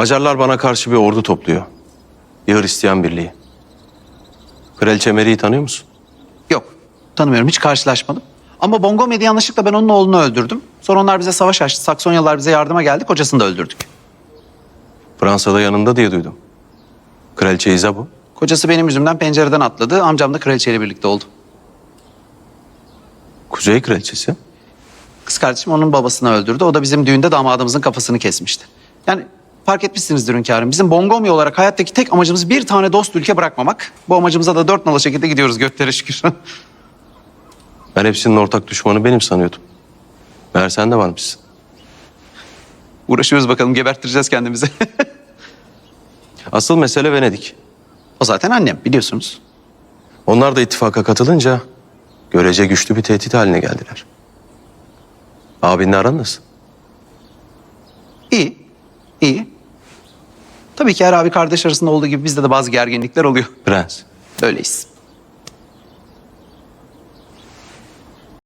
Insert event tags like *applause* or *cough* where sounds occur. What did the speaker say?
Macarlar bana karşı bir ordu topluyor. Bir Hristiyan birliği. Kraliçe Mary'i tanıyor musun? Yok. Tanımıyorum. Hiç karşılaşmadım. Ama Bongome'de yanlışlıkla ben onun oğlunu öldürdüm. Sonra onlar bize savaş açtı. Saksonyalılar bize yardıma geldi. Kocasını da öldürdük. Fransa'da yanında diye duydum. Kraliçe Isabeau. Kocası benim yüzümden pencereden atladı. Amcam da kraliçeyle birlikte oldu. Kuzey Kraliçesi. Kız kardeşim onun babasını öldürdü. O da bizim düğünde damadımızın kafasını kesmişti. Yani fark etmişsinizdir hünkârım. Bizim Bongomi olarak hayattaki tek amacımız bir tane dost ülke bırakmamak. Bu amacımıza da dört nala şekilde gidiyoruz göklere şükür. *laughs* Ben hepsinin ortak düşmanı benim sanıyordum. Meğer sen de varmışsın. Uğraşıyoruz bakalım geberttireceğiz kendimizi. *laughs* Asıl mesele Venedik. o zaten annem biliyorsunuz. Onlar da ittifaka katılınca görece güçlü bir tehdit haline geldiler. Abinle aran nasıl? İyi. Tabii ki her abi kardeş arasında olduğu gibi bizde de bazı gerginlikler oluyor. Prens. Öyleyiz.